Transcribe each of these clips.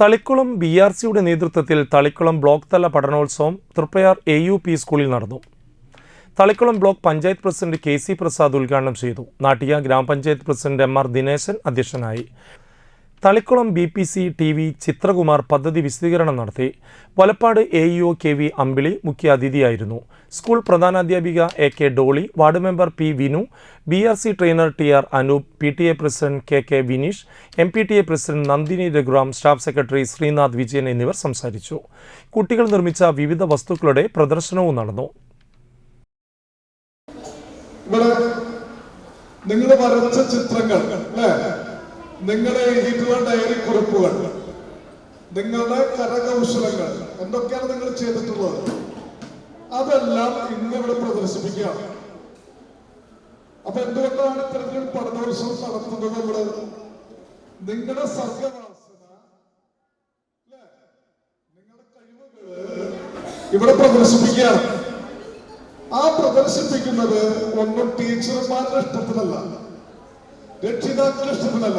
Thalikkulam B R സിയുടെ നേതൃത്വത്തിൽ Thalikulam block തല പഠനോത്സവം തൃപ്പയാർ എ യു പി സ്കൂളിൽ നടന്നു. Thalikulam block panchayat president K C Prasad ഉദ്ഘാടനം ചെയ്തു. നാട്ടിക ഗ്രാമപഞ്ചായത്ത് പ്രസിഡന്റ് എം ആർ ദിനേശൻ അധ്യക്ഷനായി. Thalikulam B P C T V Chithrakumar പദ്ധതി വിശദീകരണം നടത്തി. Valappad A E O K V Ambili മുഖ്യ അതിഥിയായിരുന്നു school പ്രധാനാധ്യാപിക A K Dolly ward member P Vinu B R C trainer T R Anoop P T A president K K Vineesh M P T A president Nandini Raghuram staff secretary Srinath Vijayan എന്നിവർ സംസാരിച്ചു. കുട്ടികൾ നിർമ്മിച്ച വിവിധ വസ്തുക്കളുടെ പ്രദർശനവും നടന്നു. നിങ്ങൾ വരച്ച ചിത്രങ്ങൾ അല്ലേ? നിങ്ങളുടെ എഴുതിയിട്ടുള്ള ഡയറി കുറിപ്പുകൾ നിങ്ങളുടെ കരകൗശലങ്ങൾ എന്തൊക്കെയാണ് നിങ്ങൾ ചെയ്തിട്ടുള്ളത്? അതെല്ലാം ഇന്ന് ഇവിടെ പ്രദർശിപ്പിക്കാം. അപ്പൊ എന്തുകൊണ്ടാണ് ഇത്തരത്തിൽ പഠനോത്സവം നടത്തുന്നത് നമ്മൾ നിങ്ങളുടെ സർഗവാസന നിങ്ങളുടെ കഴിവുകൾ ഇവിടെ പ്രദർശിപ്പിക്കുകയാണ് ആ പ്രദർശിപ്പിക്കുന്നത് ഒന്നും ടീച്ചർമാരുടെ ഇഷ്ടത്തിനല്ല രക്ഷിതാക്കളുടെ ഇഷ്ടത്തിനല്ല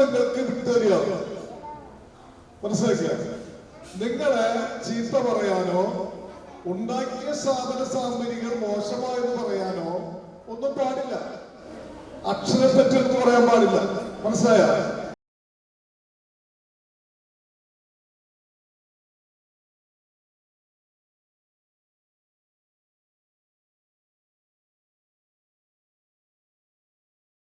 നിങ്ങൾക്ക് വിട്ടുതരിക. മനസ്സിലാക്കിയ നിങ്ങളെ ചീത്ത പറയാനോ ഉണ്ടാക്കിയ സാധന സാമഗ്രികൾ മോശമായെന്ന് പറയാനോ ഒന്നും പാടില്ല. അക്ഷരത്തെറ്റെന്ന് പറയാൻ പാടില്ല. മനസ്സിലായ?